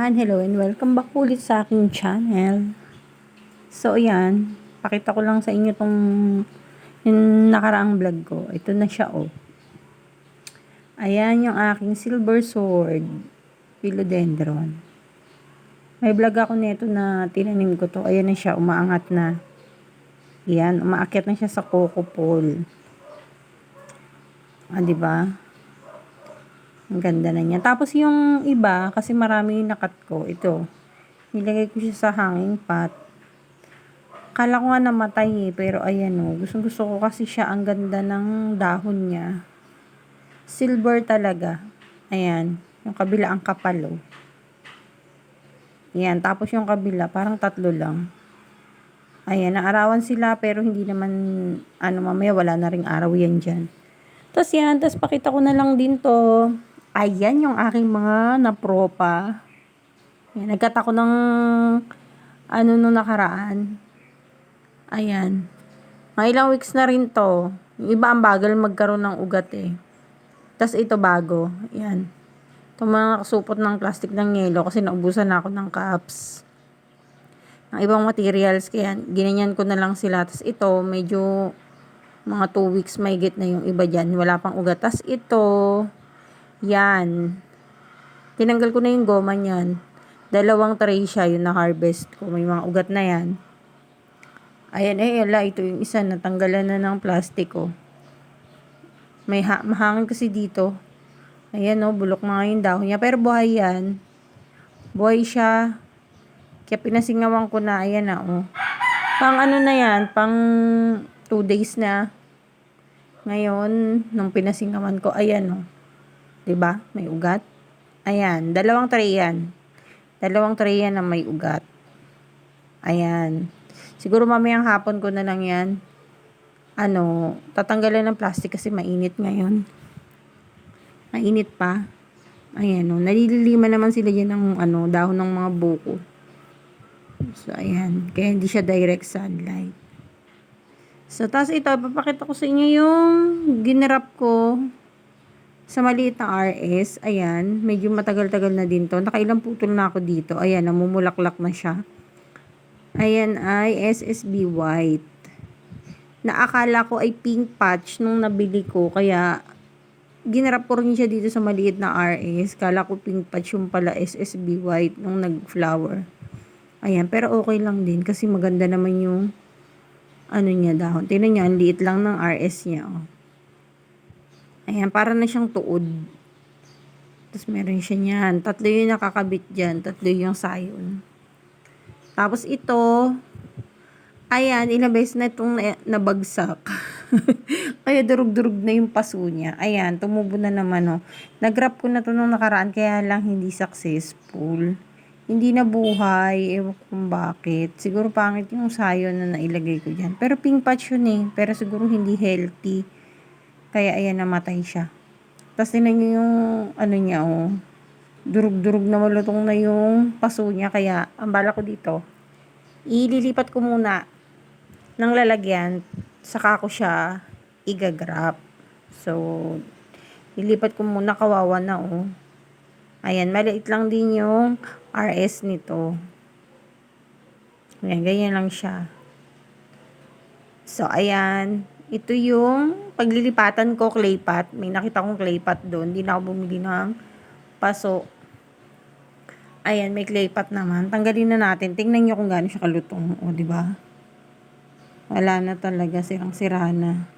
Ayan, hello and welcome back ulit sa aking channel. So, ayan, pakita ko lang sa inyo tong nakaraang vlog ko. Ito na siya, oh. Ayan yung aking silver sword, philodendron. May vlog ako nito na tinanim ko to. Ayan na siya, umaangat na. Ayan, umaakyat na siya sa coco pole. Ah, di ba? Ang ganda na niya. Tapos yung iba, kasi marami yung nakat ko, ito. Nilagay ko siya sa hanging pot. Kala ko nga namatay eh, pero ayan o. Gusto gusto ko kasi siya, ang ganda ng dahon niya. Silver talaga. Ayan. Yung kabila ang kapal o. Ayan. Tapos yung kabila, parang tatlo lang. Ayan, naarawan sila pero hindi naman, ano mamaya wala na ring araw yan dyan. Tapos yan, tapos pakita ko na lang din to. Ayan yung aking mga napropa. Yan, nagkat ako ng ano nung nakaraan. Ayan. Mga ilang weeks na rin to. Yung iba ang bagal magkaroon ng ugat eh. Tapos ito bago. Ayan. Ito mga nakasupot ng plastic ng yelo kasi naubusan na ako ng cups. Ng ibang materials. Kaya ginanyan ko na lang sila. Tapos ito medyo mga 2 weeks may get na yung iba dyan. Wala pang ugat. Tapos ito yan. Tinanggal ko na yung goma niyan. Dalawang tray siya yung na-harvest ko. May mga ugat na yan. Ayan, eh, ala, ito yung isa. Natanggalan na ng plastic, oh. May ha mahangin kasi dito. Ayan, oh, bulok mga yung dahon niya. Pero buhay yan. Buhay siya. Kaya pinasingawan ko na. Ayan na, oh. Pang ano na yan, pang 2 days na. Ngayon, nung pinasingawan ko, ayan, oh. 'Di ba? May ugat. Ayan, dalawang tray yan. Dalawang tray yan na may ugat. Ayan. Siguro mamayang hapon ko na lang yan. Ano, tatanggalan ng plastic kasi mainit ngayon. Mainit pa. Ayan, no. Nalilima naman sila dyan ng ano, dahon ng mga buko. So, ayan. Kaya hindi siya direct sunlight. So, tapos ito, papakita ko sa inyo yung ginrap ko sa maliit na RS, ayan, medyo matagal-tagal na din to. Nakailang putol na ako dito. Ayan, namumulaklak na siya. Ayan ay SSB white. Naakala ko ay pink patch nung nabili ko. Kaya, ginarap ko rin siya dito sa maliit na RS. Kala ko pink patch yung pala SSB white nung nag-flower. Ayan, pero okay lang din kasi maganda naman yung ano niya dahon. Tingnan niya, ang liit lang ng RS niya. Oh. Ayan, para na siyang tuod. Tapos meron siya niyan. Tatlo yung nakakabit dyan. Tatlo yung sayon. Tapos ito, ayan, ilang beses na itong nabagsak. kaya durug-durug na yung paso niya. Ayan, tumubo na naman, oh. Nag-wrap ko na to nung nakaraan, kaya lang hindi successful. Hindi na buhay. Ewan kung bakit. Siguro pangit yung sayon na nailagay ko dyan. Pero pink patch yun eh. Pero siguro hindi healthy. Kaya ayan, namatay siya. Tapos tinan nyo yung ano niya, oh. Durug-durug na malutong na yung paso niya. Kaya, ang bala ko dito, ililipat ko muna ng lalagyan. Saka ko siya igagrap. So, ilipat ko muna kawawa na, oh. Ayan, maliit lang din yung RS nito. Ayan, ganyan lang siya. So, ayan. Ito yung paglilipatan ko clay pot. May nakita kong clay pot doon. Hindi na ako bumili ng paso. Ayan, may clay pot naman. Tanggalin na natin. Tingnan nyo kung gaano siya kalutong. O, di ba? Wala na talaga. Sirang-sira na.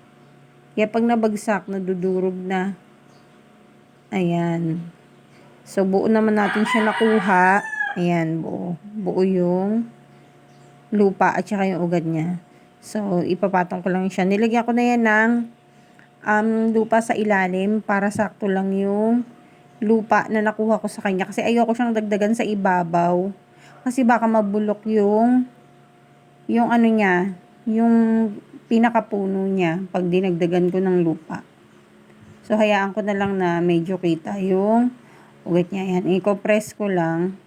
Kaya pag nabagsak, nadudurog na. Ayan. So, buo naman natin siya nakuha. Ayan, buo. Buo yung lupa at saka yung ugat niya. So, ipapatong ko lang siya. Nilagyan ko na yan ng um, lupa sa ilalim para sakto lang yung lupa na nakuha ko sa kanya. Kasi ayoko siyang dagdagan sa ibabaw. Kasi baka mabulok yung yung ano niya, yung pinakapuno niya pag dinagdagan ko ng lupa. So, hayaan ko na lang na medyo kita yung ugat niya. Yan, i-compress ko lang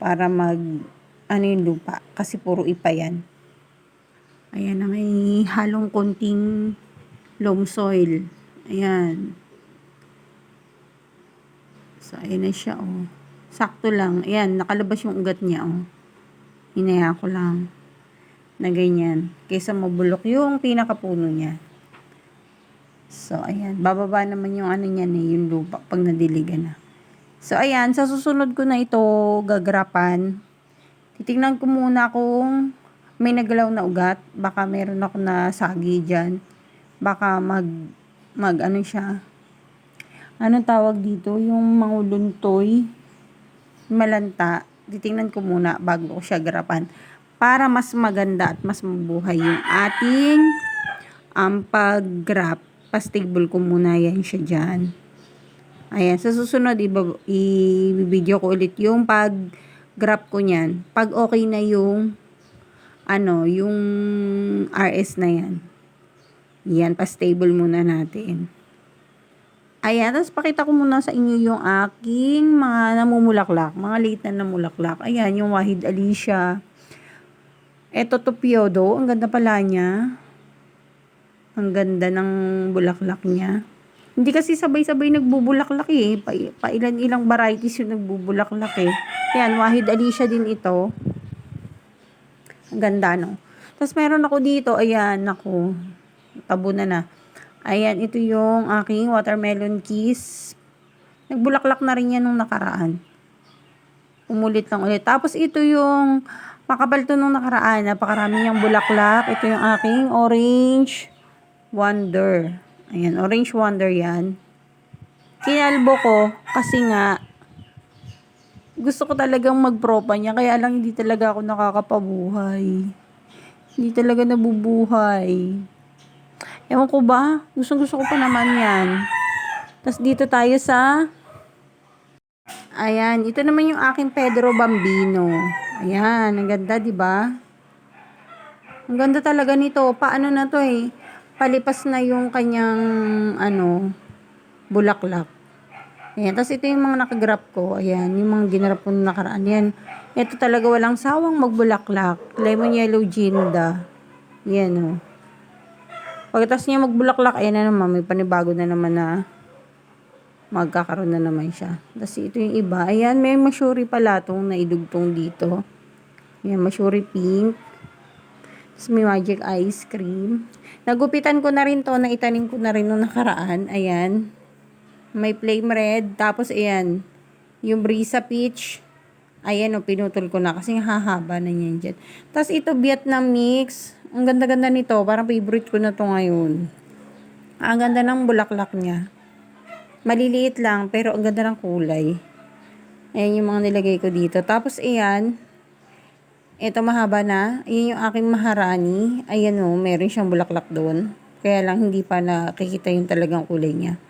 para mag ano yung lupa. Kasi puro ipa yan. Ayan na may halong konting loam soil. Ayan. So, ayan na siya, oh. Sakto lang. Ayan, nakalabas yung ugat niya, oh. Hinaya ko lang. Na ganyan. Kaysa mabulok yung pinakapuno niya. So, ayan. Bababa naman yung ano niyan eh, yung lupa pag nadiligan na. So, ayan. Sa susunod ko na ito gagrapan. Titingnan ko muna kung may nagalaw na ugat. Baka meron ako na sagi dyan. Baka mag, mag ano siya. Anong tawag dito? Yung manguluntoy. Malanta. Titingnan ko muna bago ko siya garapan. Para mas maganda at mas mabuhay yung ating ang pag-grap. Pastable ko muna yan siya dyan. Ayan, sa susunod, i-video ko ulit yung pag-graph ko niyan. Pag okay na yung, ano, yung RS na yan. Yan, pa-stable muna natin. Ayan, tapos pakita ko muna sa inyo yung aking mga namumulaklak, mga late na namulaklak. Ayan, yung Wahid Alicia. Eto Tupiodo, ang ganda pala niya. Ang ganda ng bulaklak niya. Hindi kasi sabay-sabay nagbubulaklak eh. Pa, pa ilan-ilang varieties yung nagbubulaklak eh. Yan, Wahid Alicia din ito. Ang ganda, no? Tapos meron ako dito, ayan, ako. Tabo na na. Ayan, ito yung aking watermelon kiss. Nagbulaklak na rin yan nung nakaraan. Umulit lang ulit. Tapos ito yung makapal to nung nakaraan. Napakarami niyang bulaklak. Ito yung aking orange wonder. Ayan, orange wonder yan. Kinalbo ko kasi nga gusto ko talagang magpropa niya. Kaya lang hindi talaga ako nakakapabuhay. Hindi talaga nabubuhay. Ewan ko ba? Gusto gusto ko pa naman yan. Tapos dito tayo sa Ayan, ito naman yung aking Pedro Bambino. Ayan, ang ganda, 'di ba? Ang ganda talaga nito. Paano na 'to eh? Palipas na yung kanyang ano, bulaklak. Ayan, tapos ito yung mga nakagrap ko. Ayan, yung mga ginarap ko nakaraan. Yan. Ito talaga walang sawang magbulaklak. Lemon yellow ginda. Yan oh. Pagkatapos niya magbulaklak, ayan na naman, may panibago na naman na magkakaroon na naman siya. Tapos ito yung iba. Ayan, may masyuri pala itong naidugtong dito. Ayan, masyuri pink. Tapos may magic ice cream. Nagupitan ko na rin to, na itanim ko na rin nung nakaraan. Ayan. May flame red. Tapos ayan, yung brisa peach. Ayan o, pinutol ko na kasi hahaba na yan dyan. Tapos ito, Vietnam mix. Ang ganda-ganda nito. Parang favorite ko na to ngayon. Ang ganda ng bulaklak niya. Maliliit lang, pero ang ganda ng kulay. Ayan yung mga nilagay ko dito. Tapos, ayan. Ito mahaba na. Ayan yung aking maharani. Ayan o, meron siyang bulaklak doon. Kaya lang hindi pa nakikita yung talagang kulay niya.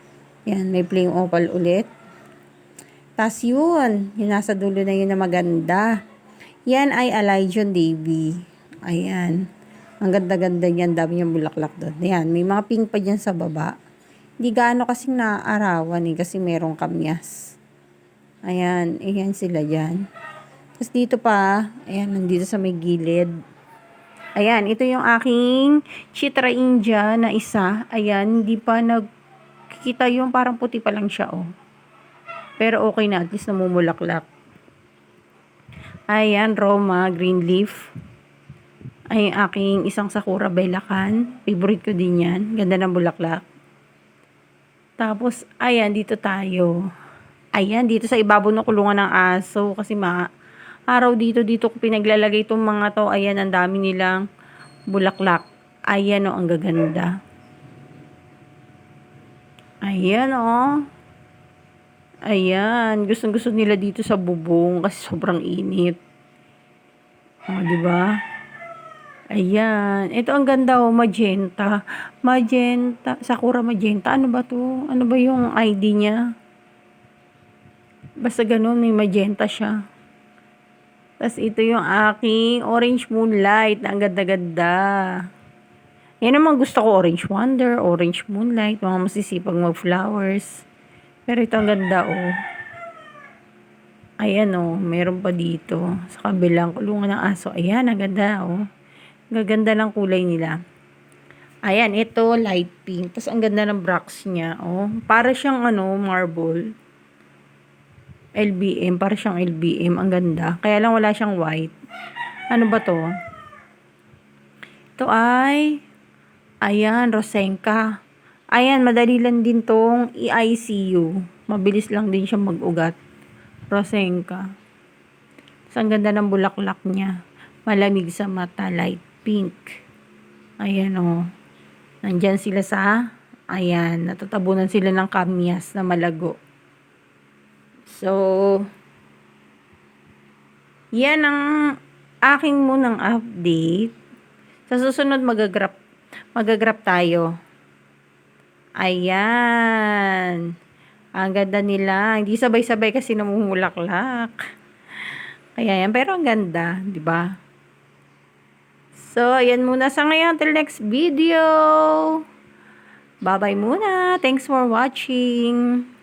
Ayan, may plain opal ulit. Tapos yun, yung nasa dulo na yun na maganda. Yan ay Elijah Davy. Ayan. Ang ganda-ganda niyan, dami yung bulaklak doon. Ayan, may mga pink pa dyan sa baba. Hindi gaano kasing naaarawan eh, kasi merong kamyas. Ayan, ayan sila dyan. Tapos dito pa, ayan, nandito sa may gilid. Ayan, ito yung aking Chitra India na isa. Ayan, hindi pa nagkikita yung parang puti pa lang siya, oh. Pero okay na, at least namumulaklak. Ayan, Roma, green leaf. Ay, aking isang Sakura Belacan. Favorite ko din yan. Ganda ng bulaklak. Tapos, ayan, dito tayo. Ayan, dito sa ibabaw ng kulungan ng aso. Kasi ma araw dito, dito ko pinaglalagay itong mga to. Ayan, ang dami nilang bulaklak. Ayan o, ang gaganda. Ayan o. Ayan, gustong gusto nila dito sa bubong kasi sobrang init. O, di ba? Ayan. Ito ang ganda oh, magenta. Magenta. Sakura magenta. Ano ba to? Ano ba yung ID niya? Basta ganun, may magenta siya. Tapos ito yung aking orange moonlight. Ang ganda-ganda. Yan naman gusto ko orange wonder, orange moonlight, mga masisipag mag-flowers. Pero ito ang ganda oh. Ayan oh, meron pa dito sa kabilang kulungan ng aso. Ayan, ang ganda oh. Gaganda ng kulay nila. Ayan, ito light pink. Tapos ang ganda ng brush niya, oh. Para siyang ano, marble. LBM. Para siyang LBM. Ang ganda. Kaya lang wala siyang white. Ano ba to? Ito ay, ayan, Rosenka. Ayan, madali lang din tong i-ICU. Mabilis lang din siya mag-ugat. Rosenka. Ang ganda ng bulaklak niya. Malamig sa mata, light pink. Ayan o. Nandyan sila sa, ayan, natatabunan sila ng kamyas na malago. So, yan ang aking munang update. Sa susunod magagrap magagrap tayo. Ayan. Ang ganda nila. Hindi sabay-sabay kasi namumulaklak. Kaya yan. Pero ang ganda. di ba? So, ayan muna sa ngayon. Till next video. Bye-bye muna. Thanks for watching.